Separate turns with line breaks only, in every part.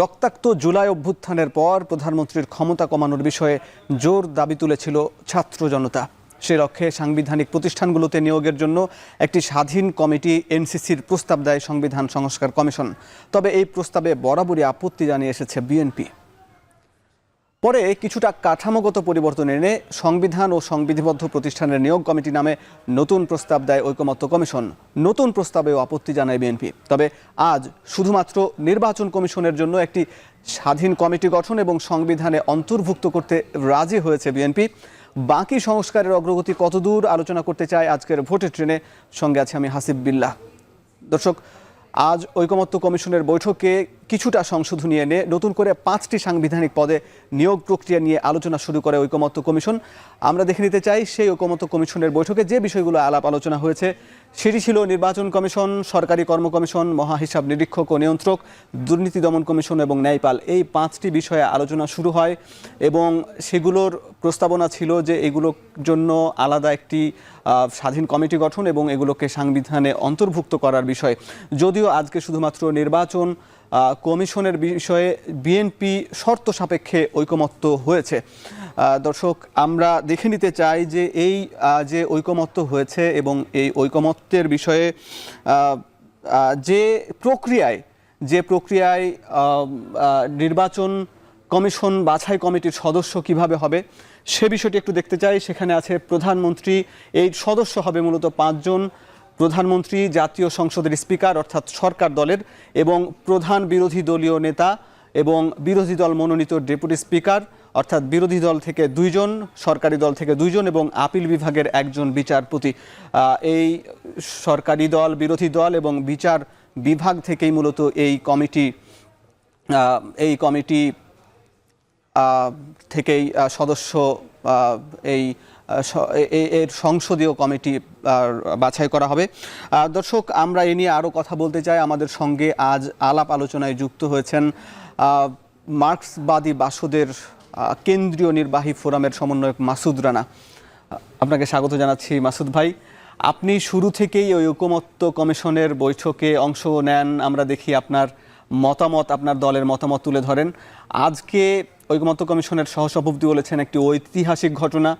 রক্তাক্ত জুলাই অভ্যুত্থানের পর প্রধানমন্ত্রীর ক্ষমতা কমানোর বিষয়ে জোর দাবি তুলেছিল ছাত্র জনতা। সে লক্ষ্যে সাংবিধানিক প্রতিষ্ঠানগুলোতে নিয়োগের জন্য একটি স্বাধীন কমিটি এনসিসির প্রস্তাব দেয় সংবিধান সংস্কার কমিশন। তবে এই প্রস্তাবে বরাবরই আপত্তি জানিয়ে এসেছে বিএনপি। পরে কিছুটা কাঠামোগত পরিবর্তন এনে সংবিধান ও সংবিধিবদ্ধ প্রতিষ্ঠানের নিয়োগ কমিটি নামে নতুন প্রস্তাব দেয় ঐকমত্য কমিশন। নতুন প্রস্তাবেও আপত্তি জানায় বিএনপি। তবে আজ শুধুমাত্র নির্বাচন কমিশনের জন্য একটি স্বাধীন কমিটি গঠন এবং সংবিধানে অন্তর্ভুক্ত করতে রাজি হয়েছে বিএনপি। বাকি সংস্কারের অগ্রগতি কতদূর আলোচনা করতে চায় আজকের ভোটের ট্রেনে। সঙ্গে আছে আমি হাসিব বিল্লাহ। দর্শক, আজ ঐকমত্য কমিশনের বৈঠকে কিছুটা সংশোধনী এনে নতুন করে পাঁচটি সাংবিধানিক পদে নিয়োগ প্রক্রিয়া নিয়ে আলোচনা শুরু করে ঐকমত্য কমিশন। আমরা দেখে নিতে চাই সেই ঐকমত্য কমিশনের বৈঠকে যে বিষয়গুলো আলাপ আলোচনা হয়েছে, সেটি ছিল নির্বাচন কমিশন, সরকারি কর্ম কমিশন, মহাহিসাব নিরীক্ষক ও নিয়ন্ত্রক, দুর্নীতি দমন কমিশন এবং ন্যায়পাল। এই পাঁচটি বিষয়ে আলোচনা শুরু হয় এবং সেগুলোর প্রস্তাবনা ছিল যে এগুলোর জন্য আলাদা একটি স্বাধীন কমিটি গঠন এবং এগুলোকে সাংবিধানে অন্তর্ভুক্ত করার বিষয়। যদিও আজকে শুধুমাত্র নির্বাচন কমিশনের বিষয়ে বিএনপি শর্ত সাপেক্ষে ঐকমত্য হয়েছে। দর্শক, আমরা দেখে নিতে চাই যে এই যে ঐকমত্য হয়েছে এবং এই ঐকমত্যের বিষয়ে যে প্রক্রিয়ায় যে প্রক্রিয়ায় নির্বাচন কমিশন বাছাই কমিটির সদস্য কীভাবে হবে, সে বিষয়টি একটু দেখতে চাই। সেখানে আছে প্রধানমন্ত্রী, এই সদস্য হবে মূলত পাঁচজন। প্রধানমন্ত্রী, জাতীয় সংসদের স্পিকার অর্থাৎ সরকার দলের এবং প্রধান বিরোধী দলীয় নেতা এবং বিরোধী দল মনোনীত ডেপুটি স্পিকার অর্থাৎ বিরোধী দল থেকে দুইজন, সরকারি দল থেকে দুইজন এবং আপিল বিভাগের একজন বিচারপতি। এই সরকারি দল, বিরোধী দল এবং বিচার বিভাগ থেকেই মূলত এই কমিটি এই কমিটি থেকেই সদস্য এই এর সংসদীয় কমিটি বাছাই করা হবে। দর্শক, আমরা এ নিয়ে আরও কথা বলতে চাই। আমাদের সঙ্গে আজ আলাপ আলোচনায় যুক্ত হয়েছেন মার্ক্সবাদী বাসদের কেন্দ্রীয় নির্বাহী ফোরামের সমন্বয়ক মাসুদ রানা। আপনাকে স্বাগত জানাচ্ছি মাসুদ ভাই। আপনি শুরু থেকেই ওই ঐকমত্য কমিশনের বৈঠকে অংশ নেন। আমরা দেখি আপনার মতামত, আপনার দলের মতামত তুলে ধরেন। আজকে ঐকমত্য কমিশনের সহসভাপতি বলেছেন, একটি ঐতিহাসিক ঘটনা।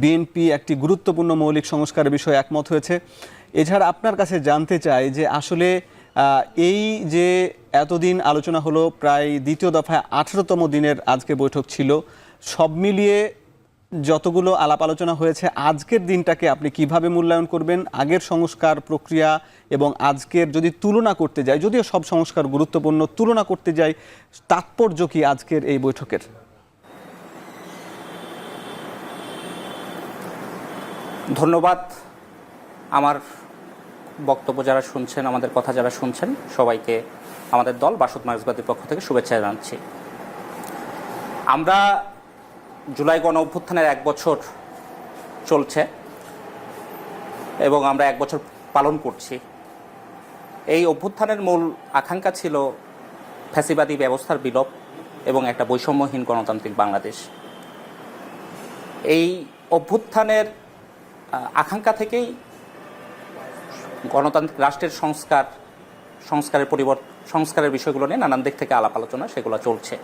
বিএনপি একটি গুরুত্বপূর্ণ মৌলিক সংস্কারের বিষয়ে একমত হয়েছে। এছাড়া আপনার কাছে জানতে চাই যে আসলে এই যে এতদিন আলোচনা হলো, প্রায় দ্বিতীয় দফায় আঠারোতম দিনের আজকে বৈঠক ছিল, সব মিলিয়ে যতগুলো আলাপ আলোচনা হয়েছে, আজকের দিনটাকে আপনি কীভাবে মূল্যায়ন করবেন, আগের সংস্কার প্রক্রিয়া এবং আজকের যদি তুলনা করতে যাই, যদিও সব সংস্কার গুরুত্বপূর্ণ, তুলনা করতে যাই, তাৎপর্য কি আজকের এই বৈঠকের?
ধন্যবাদ আমার বক্তব্য যারা শুনছেন, আমাদের কথা যারা শুনছেন, সবাইকে আমাদের দল বাসদ মার্ক্সবাদীর পক্ষ থেকে শুভেচ্ছা জানাচ্ছি। আমরা জুলাই গণ অভ্যুত্থানের এক বছর চলছে এবং আমরা এক বছর পালন করছি। এই অভ্যুত্থানের মূল আকাঙ্ক্ষা ছিল ফ্যাসিবাদী ব্যবস্থার বিলোপ এবং একটা বৈষম্যহীন গণতান্ত্রিক বাংলাদেশ। এই অভ্যুত্থানের আকাঙ্ক্ষা থেকেই গণতান্ত্রিক রাষ্ট্রের সংস্কার, সংস্কারের পরিবর্তন সংস্কারের বিষয়গুলো নিয়ে নানান দিক থেকে আলাপ আলোচনা সেগুলো চলছে।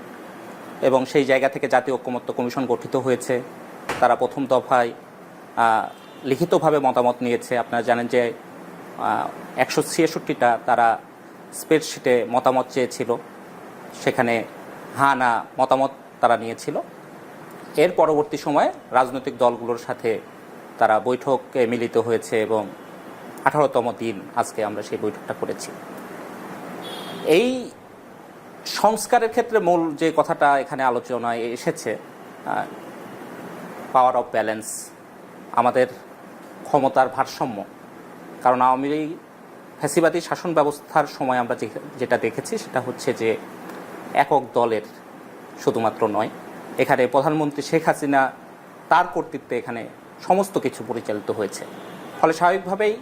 এবং সেই জায়গা থেকে জাতীয় ঐক্যমত্য কমিশন গঠিত হয়েছে। তারা প্রথম দফায় লিখিতভাবে মতামত নিয়েছে। আপনারা জানেন যে একশো ছিয়াষট্টিটা তারা স্প্রেডশিটে মতামত চেয়েছিল। সেখানে হা না মতামত তারা নিয়েছিল। এর পরবর্তী সময়ে রাজনৈতিক দলগুলোর সাথে তারা বৈঠকে মিলিত হয়েছে এবং আঠারোতম দিন আজকে আমরা সেই বৈঠকটা করেছি। এই সংস্কারের ক্ষেত্রে মূল যে কথাটা এখানে আলোচনায় এসেছে পাওয়ার অফ ব্যালেন্স আমাদের ক্ষমতার ভারসাম্য। কারণ আওয়ামী লীগ ফ্যাসিবাদী শাসন ব্যবস্থার সময় আমরা যেটা দেখেছি সেটা হচ্ছে যে একক দলের শুধুমাত্র নয়, এখানে প্রধানমন্ত্রী শেখ হাসিনা তার কর্তৃত্বে এখানে সমস্ত কিছু পরিচালিত হয়েছে। ফলে স্বাভাবিকভাবেই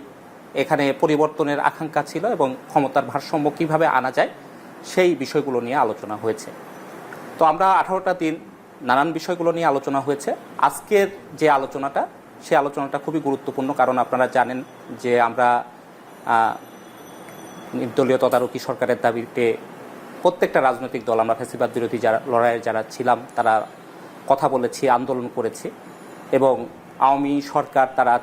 এখানে পরিবর্তনের আকাঙ্ক্ষা ছিল এবং ক্ষমতার ভারসাম্য কীভাবে আনা যায়, সেই বিষয়গুলো নিয়ে আলোচনা হয়েছে। তো আমরা আঠারোটা দিন নানান বিষয়গুলো নিয়ে আলোচনা হয়েছে। আজকের যে আলোচনাটা, সে আলোচনাটা খুবই গুরুত্বপূর্ণ, কারণ আপনারা জানেন যে আমরা নির্দলীয় তদারকি সরকারের দাবিতে প্রত্যেকটা রাজনৈতিক দল, আমরা ফেসিবাদ বিরোধী যারা লড়াইয়ের যারা ছিলাম, তারা কথা বলেছি, আন্দোলন করেছি এবং আওয়ামী সরকার তারা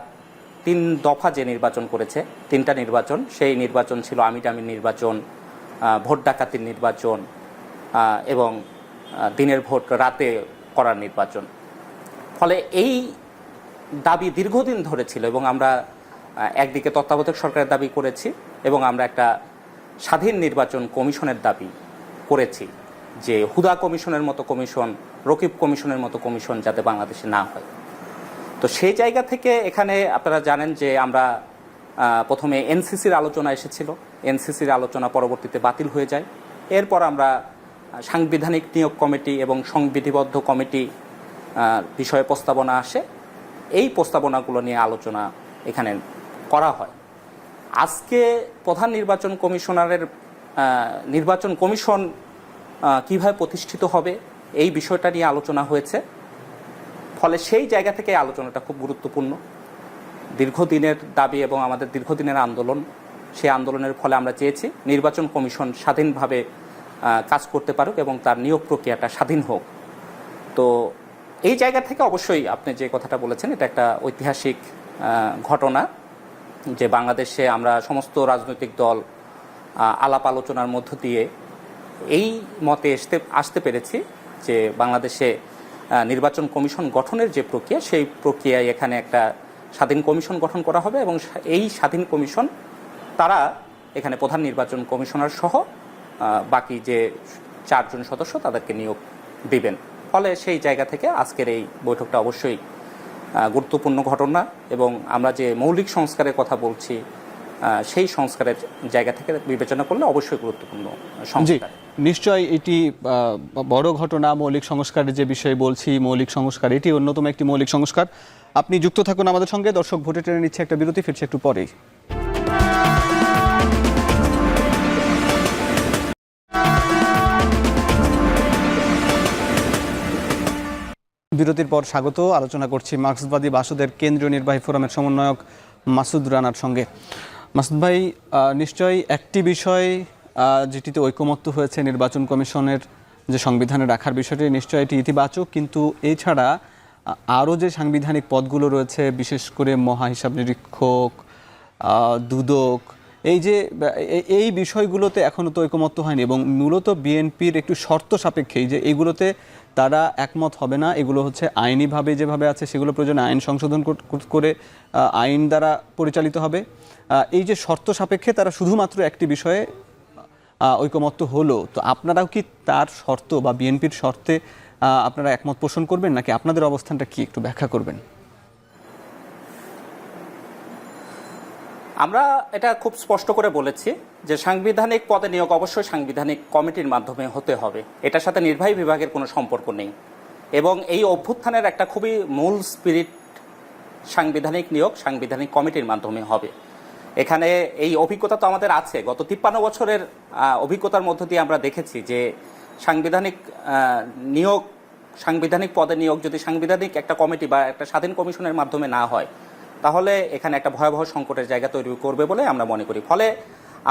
তিন দফা যে নির্বাচন করেছে, তিনটা নির্বাচন, সেই নির্বাচন ছিল আমিটামির নির্বাচন ভোট ডাকাতির নির্বাচন এবং দিনের ভোট রাতে করার নির্বাচন। ফলে এই দাবি দীর্ঘদিন ধরে ছিল এবং আমরা একদিকে তত্ত্বাবধায়ক সরকারের দাবি করেছি এবং আমরা একটা স্বাধীন নির্বাচন কমিশনের দাবি করেছি যে হুদা কমিশনের মতো কমিশন, রকিব কমিশনের মতো কমিশন যাতে বাংলাদেশে না হয়। তো সেই জায়গা থেকে এখানে আপনারা জানেন যে আমরা প্রথমে এনসিসির আলোচনা এসেছিল। এনসিসির আলোচনা পরবর্তীতে বাতিল হয়ে যায়। এরপর আমরা সাংবিধানিক নিয়োগ কমিটি এবং সংবিধিবদ্ধ কমিটি বিষয়ে প্রস্তাবনা আসে। এই প্রস্তাবনাগুলো নিয়ে আলোচনা এখানে করা হয়। আজকে প্রধান নির্বাচন কমিশনারের নির্বাচন কমিশন কীভাবে প্রতিষ্ঠিত হবে, এই বিষয়টা নিয়ে আলোচনা হয়েছে। ফলে সেই জায়গা থেকে আলোচনাটা খুব গুরুত্বপূর্ণ। দীর্ঘদিনের দাবি এবং আমাদের দীর্ঘদিনের আন্দোলন, সেই আন্দোলনের ফলে আমরা চেয়েছি নির্বাচন কমিশন স্বাধীনভাবে কাজ করতে পারুক এবং তার নিয়োগ প্রক্রিয়াটা স্বাধীন হোক। তো এই জায়গা থেকে অবশ্যই আপনি যে কথাটা বলেছেন, এটা একটা ঐতিহাসিক ঘটনা যে বাংলাদেশে আমরা সমস্ত রাজনৈতিক দল আলাপ আলোচনার মধ্য দিয়ে এই মতে আসতে আসতে পেরেছি যে বাংলাদেশে নির্বাচন কমিশন গঠনের যে প্রক্রিয়া সেই প্রক্রিয়ায় এখানে একটা স্বাধীন কমিশন গঠন করা হবে এবং এই স্বাধীন কমিশন তারা এখানে প্রধান নির্বাচন কমিশনার সহ বাকি যে চারজন সদস্য তাদেরকে নিয়োগ দিবেন। ফলে সেই জায়গা থেকে আজকের এই বৈঠকটা অবশ্যই গুরুত্বপূর্ণ ঘটনা এবং আমরা যে মৌলিক সংস্কারের কথা বলছি সেই সংস্কারের জায়গা থেকে বিবেচনা করলে অবশ্যই গুরুত্বপূর্ণ সংস্কার।
নিশ্চয়ই এটি বড় ঘটনা, মৌলিক সংস্কারের যে বিষয়ে বলছি, মৌলিক সংস্কার, এটি অন্যতম একটি মৌলিক সংস্কার। আপনি যুক্ত থাকুন আমাদের সঙ্গে, দর্শক ভোটে টেনে নিচ্ছে একটা বিরতি, ফিরছে একটু পরেই। বিরতির পর স্বাগত, আলোচনা করছি মার্ক্সবাদী বাসুদের কেন্দ্রীয় নির্বাহী ফোরামের সমন্বয়ক মাসুদ রানার সঙ্গে। মাসুদ ভাই নিশ্চয়ই একটি বিষয় যেটিতে ঐকমত্য হয়েছে নির্বাচন কমিশনের যে সংবিধানে রাখার বিষয়টি, নিশ্চয়ই এটি ইতিবাচক, কিন্তু এছাড়া আরও যে সাংবিধানিক পদগুলো রয়েছে, বিশেষ করে মহা হিসাব নিরীক্ষক দুদক, এই যে এই বিষয়গুলোতে এখনও তো ঐকমত্য হয়নি এবং মূলত বিএনপির একটু শর্ত সাপেক্ষেই যে এইগুলোতে তারা একমত হবে না, এগুলো হচ্ছে আইনিভাবে যেভাবে আছে সেগুলো প্রয়োজনে আইন সংশোধন কর- আইন দ্বারা পরিচালিত হবে। এই যে শর্ত সাপেক্ষে তারা শুধুমাত্র একটি বিষয়ে ঐকমত্য হলো। তো আপনারাও কি তার শর্ত বা বিএনপির শর্তে আপনারা একমত পোষণ করবেন, নাকি আপনাদের অবস্থানটা কি একটু ব্যাখ্যা করবেন?
আমরা এটা খুব স্পষ্ট করে বলেছি যে সাংবিধানিক পদে নিয়োগ অবশ্যই সাংবিধানিক কমিটির মাধ্যমে হতে হবে। এটার সাথে নির্বাহী বিভাগের কোনো সম্পর্ক নেই। এবং এই অভ্যুত্থানের একটা খুবই মূল স্পিরিট সাংবিধানিক নিয়োগ, সাংবিধানিক কমিটির মাধ্যমে হবে। এখানে এই অভিজ্ঞতা তো আমাদের আছে। গত তিপ্পান্ন বছরের অভিজ্ঞতার মধ্য দিয়ে আমরা দেখেছি যে সাংবিধানিক নিয়োগ, সাংবিধানিক পদে নিয়োগ যদি সাংবিধানিক একটা কমিটি বা একটা স্বাধীন কমিশনের মাধ্যমে না হয়, তাহলে এখানে একটা ভয়াবহ সংকটের জায়গা তৈরি করবে বলে আমরা মনে করি। ফলে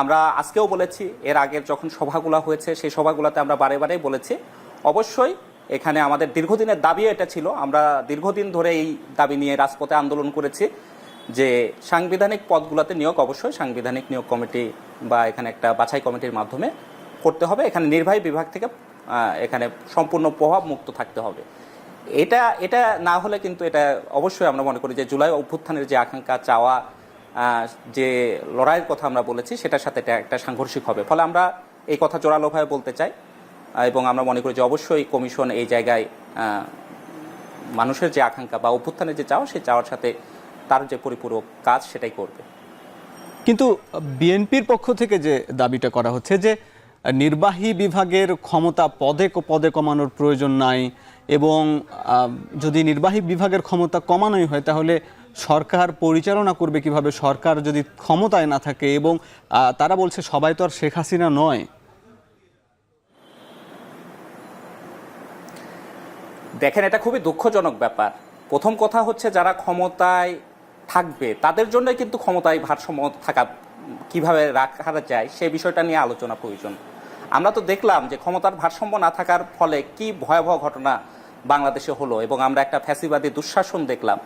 আমরা আজকেও বলেছি, এর আগের যখন সভাগুলো হয়েছে, সেই সভাগুলোতে আমরা বারে বারেই বলেছি, অবশ্যই এখানে আমাদের দীর্ঘদিনের দাবি এটা ছিল। আমরা দীর্ঘদিন ধরে এই দাবি নিয়ে রাজপথে আন্দোলন করেছি। যে সাংবিধানিক পদগুলোতে নিয়োগ অবশ্যই সাংবিধানিক নিয়োগ কমিটি বা এখানে একটা বাছাই কমিটির মাধ্যমে করতে হবে। এখানে নির্বাহী বিভাগ থেকে এখানে সম্পূর্ণ প্রভাব মুক্ত থাকতে হবে। এটা এটা না হলে কিন্তু এটা অবশ্যই আমরা মনে করি যে জুলাই অভ্যুত্থানের যে আকাঙ্ক্ষা, চাওয়া যে লড়াইয়ের কথা আমরা বলেছি, সেটার সাথে এটা একটা সাংঘর্ষিক হবে। ফলে আমরা এই কথা জোরালোভাবে বলতে চাই এবং আমরা মনে করি যে অবশ্যই কমিশন এই জায়গায় মানুষের যে আকাঙ্ক্ষা বা অভ্যুত্থানের যে চাওয়া, সেই চাওয়ার সাথে তার যে পরিপূরক কাজ সেটাই করবে।
কিন্তু বিএনপির পক্ষ থেকে যে দাবিটা করা হচ্ছে যে নির্বাহী বিভাগের ক্ষমতা পদে পদে কমানোর প্রয়োজন নাই এবং যদি নির্বাহী বিভাগের ক্ষমতা কমানোই হয় তাহলে সরকার পরিচালনা করবে কীভাবে? সরকার যদি ক্ষমতায় না থাকে এবং তারা বলছে সবাই তো আর শেখ হাসিনা নয়।
দেখেন এটা খুবই দুঃখজনক ব্যাপার। প্রথম কথা হচ্ছে যারা ক্ষমতায় থাকবে, তাদের জন্যই কিন্তু ক্ষমতায় ভারসাম্য থাকা কীভাবে রাখা যায় সে বিষয়টা নিয়ে আলোচনা প্রয়োজন। আমরা তো দেখলাম যে ক্ষমতার ভারসাম্য না থাকার ফলে কি ভয়াবহ ঘটনা বাংলাদেশে হলো এবং আমরা একটা ফ্যাসিবাদী দুঃশাসন দেখলাম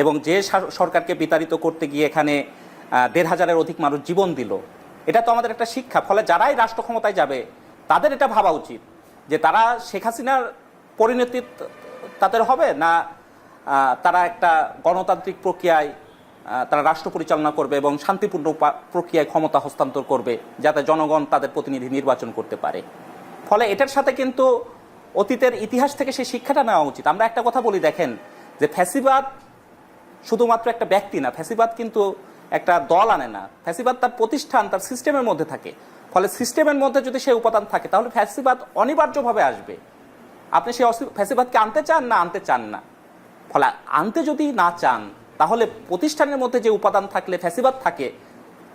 এবং যে সরকারকে বিতাড়িত করতে গিয়ে এখানে দেড় হাজারের অধিক মানুষ জীবন দিল। এটা তো আমাদের একটা শিক্ষা, ফলে যারাই রাষ্ট্র ক্ষমতায় যাবে, তাদের এটা ভাবা উচিত যে তারা শেখ হাসিনার পরিণতি তাদের হবে না তারা একটা গণতান্ত্রিক প্রক্রিয়ায় তারা রাষ্ট্র পরিচালনা করবে এবং শান্তিপূর্ণ প্রক্রিয়ায় ক্ষমতা হস্তান্তর করবে, যাতে জনগণ তাদের প্রতিনিধি নির্বাচন করতে পারে। ফলে এটার সাথে কিন্তু অতীতের ইতিহাস থেকে সেই শিক্ষাটা নেওয়া উচিত। আমরা একটা কথা বলি, দেখেন, যে ফ্যাসিবাদ শুধুমাত্র একটা ব্যক্তি না, ফ্যাসিবাদ কিন্তু একটা দল আনে না। ফ্যাসিবাদ তার প্রতিষ্ঠান, তার সিস্টেমের মধ্যে থাকে। ফলে সিস্টেমের মধ্যে যদি সেই উপাদান থাকে, তাহলে ফ্যাসিবাদ অনিবার্যভাবে আসবে। আপনি সেই ফ্যাসিবাদকে আনতে চান না, আনতে চান না। ফলে আনতে যদি না চান তাহলে প্রতিষ্ঠানের মধ্যে যে উপাদান থাকলে, ফ্যাসিবাদ থাকে,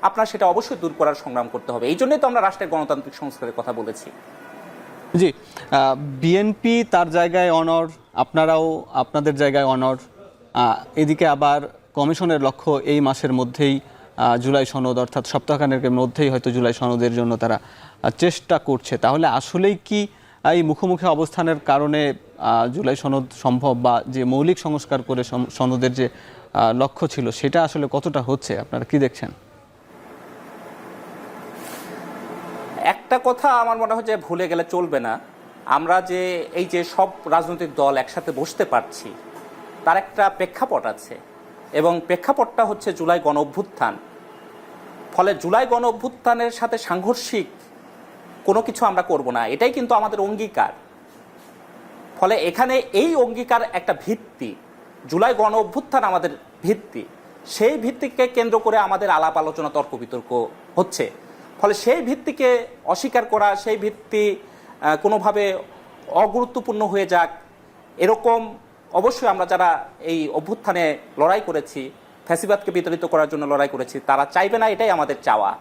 আপনার সেটা অবশ্যই দূর করার সংগ্রাম করতে হবে। এই জন্যই তো আমরা রাষ্ট্রের গণতান্ত্রিক সংস্কারের কথা বলেছি।
জি বিএনপি তার জায়গায় অনর আপনারাও আপনাদের জায়গায় অনর এদিকে আবার কমিশনের লক্ষ্য এই মাসের মধ্যেই জুলাই সনদ, অর্থাৎ সপ্তাহখানেকের মধ্যেই হয়তো জুলাই সনদের জন্য তারা চেষ্টা করছে। তাহলে আসলেই কি এই মুখোমুখি অবস্থানের কারণে জুলাই সনদ সম্ভব বা যে মৌলিক সংস্কার করে সনদের যে লক্ষ্য ছিল। সেটা আসলে কতটা হচ্ছে? আপনারা কি দেখছেন?
একটা কথা আমার মনে হয় যে ভুলে গেলে চলবে না। আমরা যে এই যে সব রাজনৈতিক দল একসাথে বসতে পারছি, তার একটা প্রেক্ষাপট আছে। এবং প্রেক্ষাপটটা হচ্ছে জুলাই গণ অভ্যুত্থান। ফলে জুলাই গণ অভ্যুত্থানের সাথে সাংঘর্ষিক কোনো কিছু আমরা করব না। এটাই কিন্তু আমাদের অঙ্গীকার। ফলে এখানে এই অঙ্গীকার একটা ভিত্তি। জুলাই গণ অভ্যুত্থান আমাদের ভিত্তি, সেই ভিত্তিকে কেন্দ্র করে আমাদের আলাপ আলোচনা তর্ক বিতর্ক হচ্ছে। ফলে সেই ভিত্তিকে অস্বীকার করা, সেই ভিত্তি কোনোভাবে অগুরুত্বপূর্ণ হয়ে যাক, এরকম অবশ্যই আমরা যারা এই অভ্যুত্থানে লড়াই করেছি, ফ্যাসিবাদকে বিতাড়িত করার জন্য লড়াই করেছি, তারা চাইবে না এটাই আমাদের চাওয়া।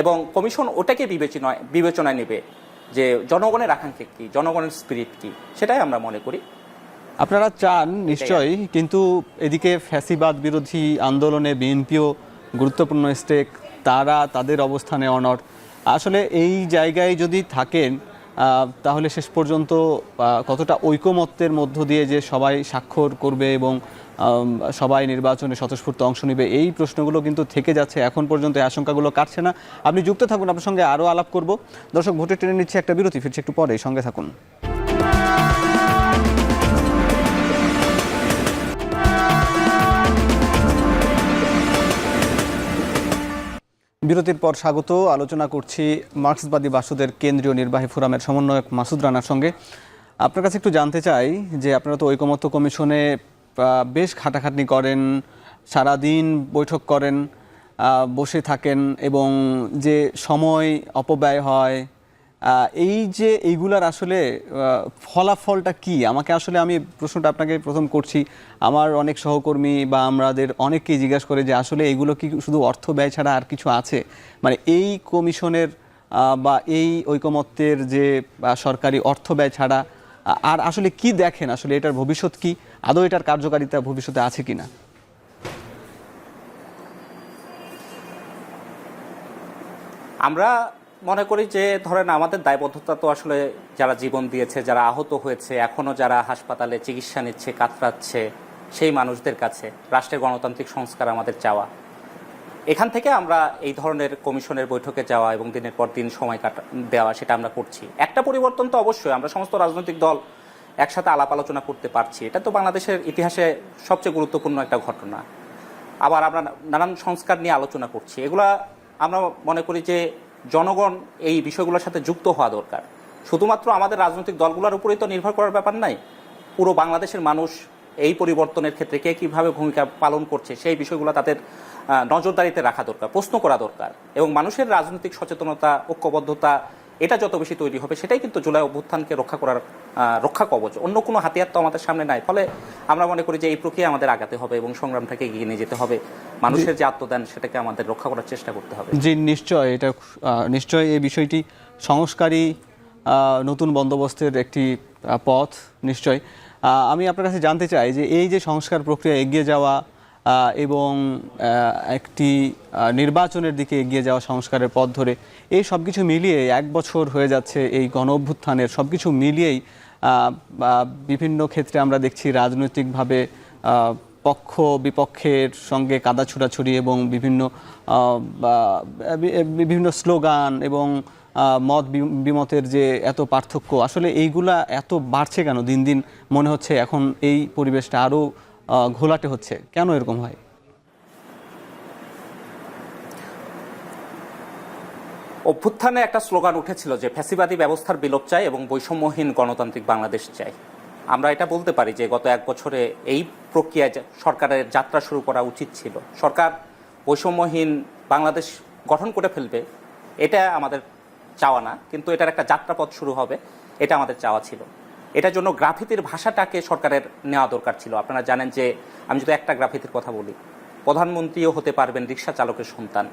এবং কমিশন ওটাকে বিবেচনায় বিবেচনায় নেবে যে জনগণের আকাঙ্ক্ষা কী, জনগণের স্পিরিট কী, সেটাই আমরা মনে করি।
আপনারা চান নিশ্চয়ই কিন্তু এদিকে ফ্যাসিবাদ বিরোধী আন্দোলনে বিএনপিও গুরুত্বপূর্ণ স্টেক তারা তাদের অবস্থানে অনর আসলে এই জায়গায় যদি থাকেন তাহলে শেষ পর্যন্ত কতটা ঐকমত্যের মধ্য দিয়ে যে সবাই স্বাক্ষর করবে এবং সবাই নির্বাচনে স্বতঃস্ফূর্ত অংশ নেবে এই প্রশ্নগুলো কিন্তু থেকে যাচ্ছে। এখন পর্যন্ত এই আশঙ্কাগুলো কাটছে না। আপনি যুক্ত থাকুন আপনার সঙ্গে আরও আলাপ করব। দর্শক ভোটে টেনে নিচ্ছে একটা বিরতি ফিরছে একটু পরে সঙ্গে থাকুন। বিরতির পর স্বাগত। আলোচনা করছি মার্ক্সবাদী বাসুদের কেন্দ্রীয় নির্বাহী ফোরামের সমন্বয়ক মাসুদ রানার সঙ্গে। আপনার কাছে একটু জানতে চাই যে আপনারা তো ঐকমত্য কমিশনে বেশ খাটাখাটনি করেন, সারাদিন বৈঠক করেন বসে থাকেন এবং যে সময় অপব্যয় হয় এই যে এইগুলার আসলে ফলাফলটা কি? আমাকে আসলে আমি প্রশ্নটা আপনাকে প্রথম করছি। আমার অনেক সহকর্মী বা আমাদের অনেককেই জিজ্ঞাসা করে যে আসলে এগুলো কি শুধু অর্থ ব্যয় ছাড়া আর কিছু আছে? মানে এই কমিশনের বা এই ঐকমত্যের যে সরকারি অর্থ ব্যয় ছাড়া আর আসলে কি দেখেন? আসলে এটার ভবিষ্যৎ কি? আদৌ এটার কার্যকারিতা ভবিষ্যতে আছে কি না
আমরা মনে করি যে, ধরেন আমাদের দায়বদ্ধতা তো আসলে যারা জীবন দিয়েছে, যারা আহত হয়েছে, এখনও যারা হাসপাতালে চিকিৎসা নিচ্ছে, কাতরাচ্ছে, সেই মানুষদের কাছে রাষ্ট্রের গণতান্ত্রিক সংস্কার আমাদের চাওয়া। এখান থেকে আমরা এই ধরনের কমিশনের বৈঠকে যাওয়া এবং দিনের পর দিন সময় কাটা, দেওয়া সেটা আমরা করছি। একটা পরিবর্তন তো অবশ্যই, আমরা সমস্ত রাজনৈতিক দল একসাথে আলাপ আলোচনা করতে পারছি। এটা তো বাংলাদেশের ইতিহাসে সবচেয়ে গুরুত্বপূর্ণ একটা ঘটনা। আবার আমরা নানান সংস্কার নিয়ে আলোচনা করছি। এগুলা আমরা মনে করি যে জনগণ এই বিষয়গুলোর সাথে যুক্ত হওয়া দরকার। শুধুমাত্র আমাদের রাজনৈতিক দলগুলোর উপরেই তো নির্ভর করার ব্যাপার নাই। পুরো বাংলাদেশের মানুষ এই পরিবর্তনের ক্ষেত্রে কে কীভাবে ভূমিকা পালন করছে সেই বিষয়গুলো তাদের নজরদারিতে রাখা দরকার, প্রশ্ন করা দরকার। এবং মানুষের রাজনৈতিক সচেতনতা, ঐক্যবদ্ধতা এটা যত বেশি তৈরি হবে, সেটাই কিন্তু জুলাই অভ্যুত্থানকে রক্ষা করার রক্ষা কবচ। অন্য কোনো হাতিয়ার তো আমাদের সামনে নাই। ফলে আমরা মনে করি যে এই প্রক্রিয়া আমাদের আগাতে হবে এবং সংগ্রামটাকে এগিয়ে নিয়ে যেতে হবে। মানুষের যে আত্মদান সেটাকে আমাদের রক্ষা করার চেষ্টা করতে হবে।
জি, নিশ্চয় এটা নিশ্চয় এই বিষয়টি সংস্কারী নতুন বন্দোবস্তের একটি পথ, নিশ্চয়। আমি আপনার কাছে জানতে চাই যে এই যে সংস্কার প্রক্রিয়া এগিয়ে যাওয়া এবং একটি নির্বাচনের দিকে এগিয়ে যাওয়া সংস্কারের পথ ধরে এই সব কিছু মিলিয়ে এক বছর হয়ে যাচ্ছে এই গণ অভ্যুত্থানের। সব কিছু মিলিয়েই বিভিন্ন ক্ষেত্রে আমরা দেখছি রাজনৈতিকভাবে পক্ষ বিপক্ষের সঙ্গে কাদা ছুড়াছুড়ি এবং বিভিন্ন বিভিন্ন স্লোগান এবং মত বিমতের যে এত পার্থক্য, আসলে এইগুলা এত বাড়ছে কেন দিন দিন? মনে হচ্ছে এখন এই পরিবেশটা আরও ঘোলাটে হচ্ছে। কেন এরকম হয়?
অভ্যুত্থানে একটা স্লোগান উঠেছিল যে ফ্যাসিবাদী ব্যবস্থার বিলোপ চাই এবং বৈষম্যহীন গণতান্ত্রিক বাংলাদেশ চাই। আমরা এটা বলতে পারি যে গত এক বছরে এই প্রক্রিয়ায় সরকারের যাত্রা শুরু করা উচিত ছিল। সরকার বৈষম্যহীন বাংলাদেশ গঠন করে ফেলবে, এটা আমাদের চাওয়া না, কিন্তু এটার একটা যাত্রাপথ শুরু হবে, এটা আমাদের চাওয়া ছিল। এটার জন্য গ্রাফিতির ভাষাটাকে সরকারের নেওয়া দরকার ছিল। আপনারা জানেন যে আমি যদি একটা গ্রাফিতির কথা বলি, প্রধানমন্ত্রীও হতে পারবেন রিক্সা চালকের সন্তান।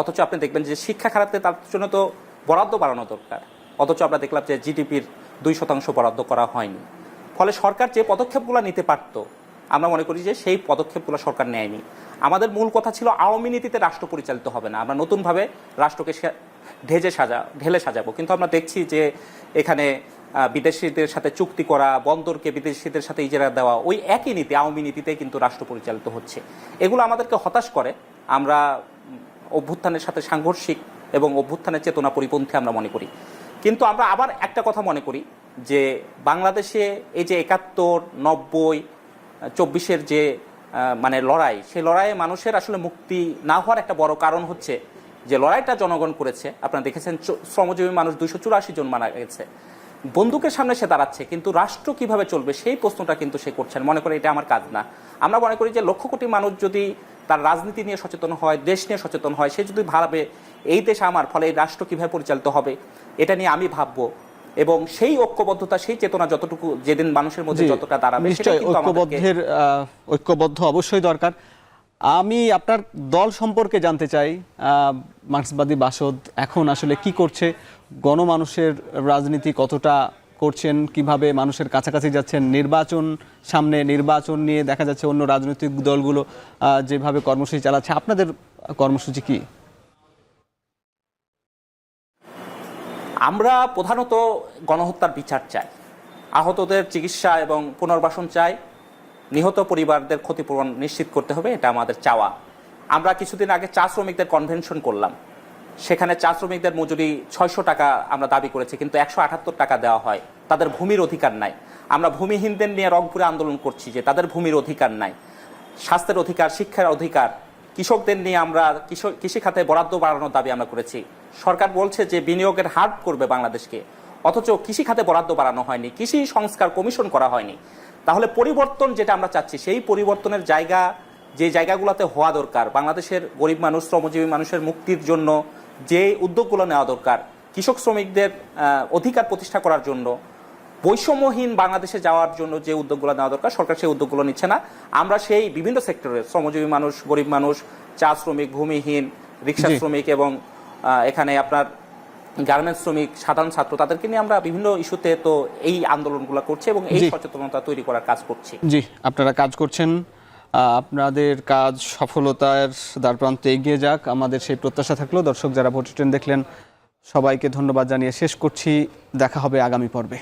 অথচ আপনি দেখবেন যে শিক্ষা খারাপতে তার জন্য তো বরাদ্দ বাড়ানো দরকার। অথচ আমরা দেখলাম যে জিডিপির দুই শতাংশ বরাদ্দ করা হয়নি। ফলে সরকার যে পদক্ষেপগুলো নিতে পারত, আমরা মনে করি যে সেই পদক্ষেপগুলো সরকার নেয়নি। আমাদের মূল কথা ছিল আওয়ামী নীতিতে রাষ্ট্র পরিচালিত হবে না। আমরা নতুনভাবে রাষ্ট্রকে ঢেজে সাজা ঢেলে সাজাবো। কিন্তু আমরা দেখছি যে এখানে বিদেশিদের সাথে চুক্তি করা, বন্দরকে বিদেশিদের সাথে ইজারা দেওয়া, ওই একই নীতি, আওয়ামী নীতিতে কিন্তু রাষ্ট্র পরিচালিত হচ্ছে। এগুলো আমাদেরকে হতাশ করে। আমরা অভ্যুত্থানের সাথে সাংঘর্ষিক এবং অভ্যুত্থানের চেতনা পরিপন্থী আমরা মনে করি। কিন্তু আমরা আবার একটা কথা মনে করি যে বাংলাদেশে এই যে একাত্তর, নব্বই, চব্বিশের যে মানে লড়াই, সেই লড়াইয়ে মানুষের আসলে মুক্তি না হওয়ার একটা বড় কারণ হচ্ছে যে লড়াইটা জনগণ করেছে। আপনারা দেখেছেন শ্রমজীবী মানুষ দুইশো চুরাশি জন মারা গেছে। বন্দুকের সামনে সে দাঁড়াচ্ছে কিন্তু রাষ্ট্র কীভাবে চলবে সেই প্রশ্নটা কিন্তু সে করছেন। মনে করে এটা আমার কাজ না। আমরা মনে করি যে লক্ষ কোটি মানুষ যদি তার রাজনীতি নিয়ে সচেতন হয় দেশ নিয়ে সচেতন হয় সে যদি ভাবে এই দেশ আমার ফলে এই রাষ্ট্র কীভাবে পরিচালিত হবে এটা নিয়ে আমি ভাববো। এবং সেই ঐক্যবদ্ধতা সেই চেতনা যতটুকু যেদিন মানুষের মধ্যে যতটা দাঁড়াবে
ঐক্যবদ্ধের ঐক্যবদ্ধ অবশ্যই দরকার। আমি আপনার দল সম্পর্কে জানতে চাই মার্ক্সবাদী বাসদ এখন আসলে কি করছে? গণমানুষের রাজনীতি কতটা করছেন? কীভাবে মানুষের কাছাকাছি যাচ্ছেন? নির্বাচন সামনে, নির্বাচন নিয়ে দেখা যাচ্ছে অন্য রাজনৈতিক দলগুলো যেভাবে কর্মসূচি চালাচ্ছে। আপনাদের কর্মসূচি কি?
আমরা প্রধানত গণহত্যার বিচার চাই। আহতদের চিকিৎসা এবং পুনর্বাসন চাই। নিহত পরিবারদের ক্ষতিপূরণ নিশ্চিত করতে হবে, এটা আমাদের চাওয়া। আমরা কিছুদিন আগে চা শ্রমিকদের কনভেনশন করলাম। সেখানে চা শ্রমিকদের মজুরি ছয়শো টাকা আমরা দাবি করেছি, কিন্তু একশো আটাত্তর টাকা দেওয়া হয়। তাদের ভূমির অধিকার নাই। আমরা ভূমিহীনদের নিয়ে রংপুরে আন্দোলন করছি যে তাদের ভূমির অধিকার নাই। স্বাস্থ্যের অধিকার, শিক্ষার অধিকার, কৃষকদের নিয়ে আমরা কৃষি খাতে বরাদ্দ বাড়ানোর দাবি আমরা করেছি। সরকার বলছে যে বিনিয়োগের হার করবে বাংলাদেশকে, অথচ কৃষি খাতে বরাদ্দ বাড়ানো হয়নি, কৃষি সংস্কার কমিশন করা হয়নি। তাহলে পরিবর্তন যেটা আমরা চাচ্ছি সেই পরিবর্তনের জায়গা যে জায়গাগুলোতে হওয়া দরকার বাংলাদেশের গরিব মানুষ শ্রমজীবী মানুষের মুক্তির জন্য যে উদ্যোগগুলো নেওয়া দরকার কৃষক শ্রমিকদের অধিকার প্রতিষ্ঠা করার জন্য বৈষম্যহীন বাংলাদেশে যাওয়ার জন্য যে উদ্যোগগুলো নেওয়া দরকার সরকার সেই উদ্যোগগুলো নিচ্ছে না। আমরা সেই বিভিন্ন সেক্টরের শ্রমজীবী মানুষ গরিব মানুষ চা শ্রমিক ভূমিহীন রিক্সা শ্রমিক এবং এখানে আপনার গার্মেন্টস শ্রমিক সাধারণ ছাত্র তাদেরকে নিয়ে আমরা বিভিন্ন ইস্যুতে তো এই আন্দোলনগুলো করছি এবং এই সচেতনতা তৈরি করার কাজ করছি।
জি আপনারা কাজ করছেন। আপনাদের কাজ সফলতার দ্বারপ্রান্তে এগিয়ে যাক। আমাদের সেই প্রত্যাশা থাকল। দর্শক যারা ভোট ট্রেন দেখলেন সবাইকে ধন্যবাদ জানিয়ে শেষ করছি। দেখা হবে আগামী পর্বে।